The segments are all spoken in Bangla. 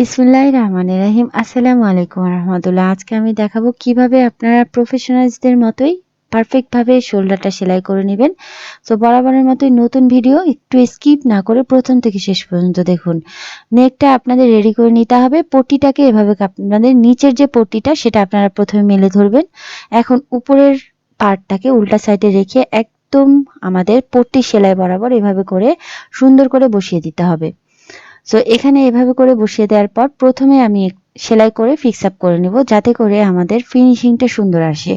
বিসমিল্লাহ রহমানির রাহিম। আসসালামু আলাইকুম রহমতুল্লাহ। আজকে আমি দেখাবো কীভাবে আপনারা প্রফেশনালসদের মতোই পারফেক্টভাবে শোল্ডারটা সেলাই করে নেবেন। তো বরাবরের মতোই নতুন ভিডিও একটু স্কিপ না করে প্রথম থেকে শেষ পর্যন্ত দেখুন। নেকটা আপনাদের রেডি করে নিতে হবে। পট্টিটাকে এভাবে আপনাদের নিচের যে পট্টিটা, সেটা আপনারা প্রথমে মেলে ধরবেন। এখন উপরের পার্টটাকে উল্টা সাইডে রেখে একদম আমাদের পট্টি সেলাই বরাবর এভাবে করে সুন্দর করে বসিয়ে দিতে হবে। সো এখানে এভাবে করে বসিয়ে দেওয়ার পর প্রথমে আমি সেলাই করে ফিক্স আপ করে নেব, যাতে করে আমাদের ফিনিশিংটা সুন্দর আসে।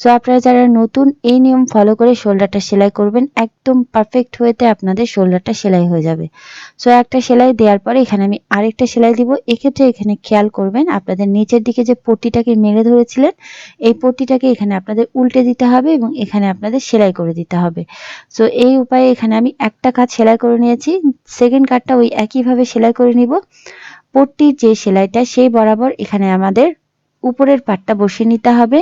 সো আপনারা যারা নতুন, এই নিয়ম ফলো করে শোল্ডারটা সেলাই করবেন। একদম পারফেক্ট হয়েতে আপনাদের শোল্ডারটা সেলাই হয়ে যাবে। সো একটা সেলাই দেওয়ার পরে এখানে আমি আরেকটা সেলাই দিব। এক্ষেত্রে এখানে খেয়াল করবেন, আপনাদের নিচের দিকে যে পট্টিটাকে মেরে ধরেছিলেন, এই পট্টিটাকে এখানে আপনাদের উল্টে দিতে হবে এবং এখানে আপনাদের সেলাই করে দিতে হবে। সো এই উপায়ে এখানে আমি একটা কাজ সেলাই করে নিয়েছি। সেকেন্ড কাটটা ওই একইভাবে সেলাই করে নিব। পট্টির যে সেলাইটা, সেই বরাবর এখানে আমাদের উপরের পাটটা বসিয়ে নিতে হবে।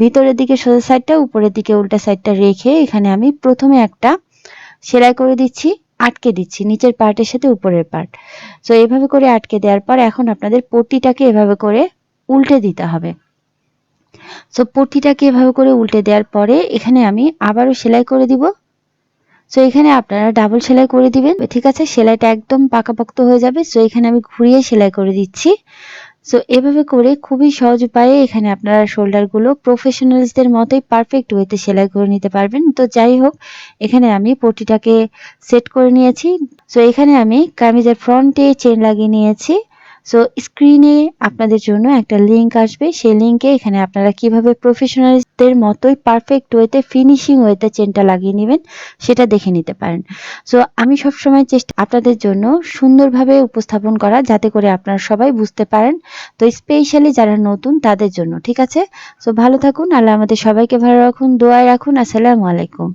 ভিতরের দিকে সোজা সাইডটা উপরের দিকে উল্টা সাইডটা রেখে এখানে আমি প্রথমে একটা সেলাই করে দিচ্ছি, আটকে দিচ্ছি নিচের পার্টের সাথে উপরের পার্ট সো এভাবে করে আটকে দেওয়ার পর এখন আপনাদের পট্টিটাকে এভাবে করে উল্টে দিতে হবে। সো পট্টিটাকে এভাবে করে উল্টে দেওয়ার পরে এখানে আমি আবারও সেলাই করে দিব। সো এখানে আপনারা ডাবল সেলাই করে দিবেন। ঠিক আছে, সেলাইটা একদম পাকাপোক্ত হয়ে যাবে। সো এখানে আমি ঘুরিয়ে সেলাই করে দিচ্ছি। সো এভাবে করে খুবই সহজ উপায়ে এখানে আপনারা শোল্ডার শোল্ডারগুলো প্রফেশনালসদের মতোই পারফেক্ট ওয়েতে সেলাই করে নিতে পারবেন। তো যাই হোক, এখানে আমি পটিটাকে সেট করে নিয়েছি। সো এখানে আমি কামিজের ফ্রন্টে চেন লাগিয়ে নিয়েছি। সো স্ক্রিনে আপনাদের জন্য একটা লিঙ্ক আসবে। সেই লিঙ্কে এখানে আপনারা কীভাবে প্রফেশনালদের মতোই পারফেক্ট ওয়েতে ফিনিশিং ওয়েতে চেনটা লাগিয়ে নেবেন, সেটা দেখে নিতে পারেন। সো আমি সবসময় চেষ্টা আপনাদের জন্য সুন্দরভাবে উপস্থাপন করা যাতে করে আপনারা সবাই বুঝতে পারেন। তো স্পেশালি যারা নতুন, তাদের জন্য, ঠিক আছে? সো ভালো থাকুন, আল্লাহ আমাদের সবাইকে ভালো রাখুন, দোয়ায় রাখুন। আসসালামু আলাইকুম।